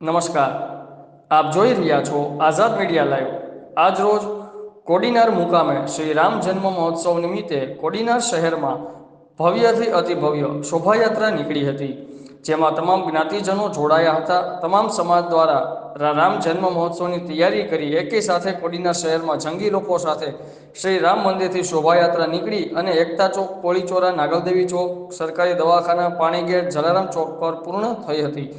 નમસ્કાર. આપ જોઈ રહ્યા છો આઝાદ મીડિયા લાઈવ. આજ રોજ કોડીનાર મુકામે શ્રી રામ જન્મ મહોત્સવ નિમિત્તે કોડીનાર શહેરમાં ભવ્યથી અતિ ભવ્ય શોભાયાત્રા નીકળી હતી. જેમાં તમામ જ્ઞાતિજનો જોડાયા હતા. તમામ સમાજ દ્વારા રામ જન્મ મહોત્સવની તૈયારી કરી એકી સાથે કોડીનાર શહેરમાં જંગી લોકો સાથે શ્રી રામ મંદિરથી શોભાયાત્રા નીકળી અને એકતા ચોક કોળીચોરા નાગલદેવી ચોક, સરકારી દવાખાના, પાણીગેટ, જલારામ ચોક પર પૂર્ણ થઈ હતી.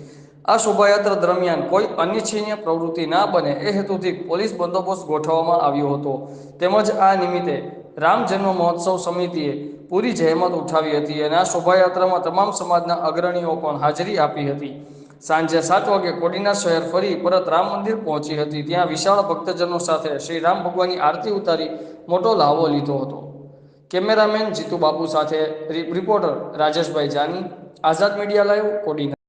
આ શોભાયાત્રા દરમિયાન કોઈ અનિચ્છનીય પ્રવૃત્તિ ના બને એ હેતુથી પોલીસ બંદોબસ્ત ગોઠવવામાં આવ્યો હતો. તેમજ આ નિમિત્તે રામ જન્મ મહોત્સવ સમિતિએ પૂરી જહેમત ઉઠાવી હતી અને આ શોભાયાત્રામાં તમામ સમાજના અગ્રણીઓ પણ હાજરી આપી હતી. સાંજે સાત વાગે કોડીના શહેર ફરી પરત રામ મંદિર પહોંચી હતી. ત્યાં વિશાળ ભક્તજનો સાથે શ્રી રામ ભગવાનની આરતી ઉતારી મોટો લાવો લીધો હતો. કેમેરામેન જીતુ બાપુ સાથે reporter Rajeshbhai Jani. Azad media live Kodinar.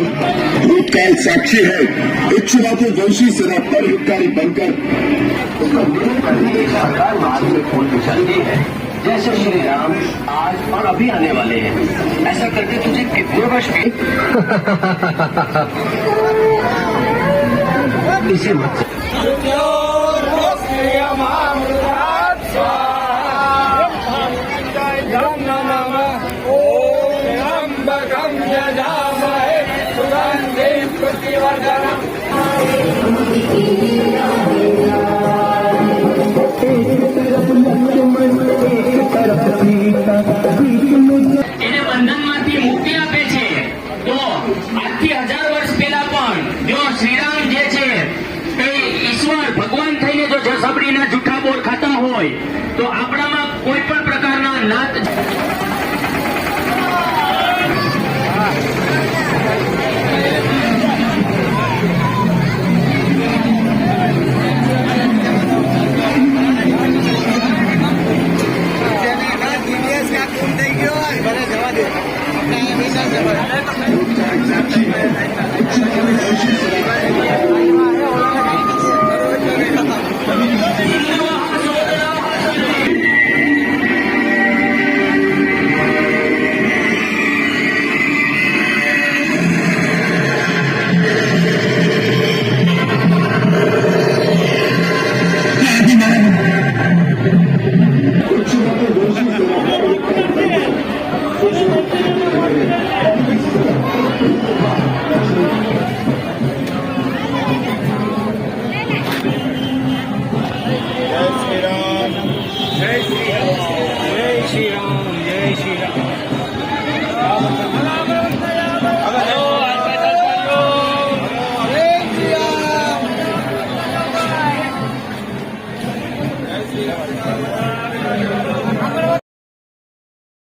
महासागर भूतकाल साक्षी है इच्छुनाथु वंशी सेना पर हितकारी बनकर करने की सरकार महादेव खोल के चलती है जैसे श्री राम आज और अभी आने वाले हैं ऐसा करके तुझे कितने वर्ष के इसे मत શ્રીરામ જે છે એ ઈશ્વર ભગવાન થઈને જો જસબડીના જૂઠા બોર ખાતા હોય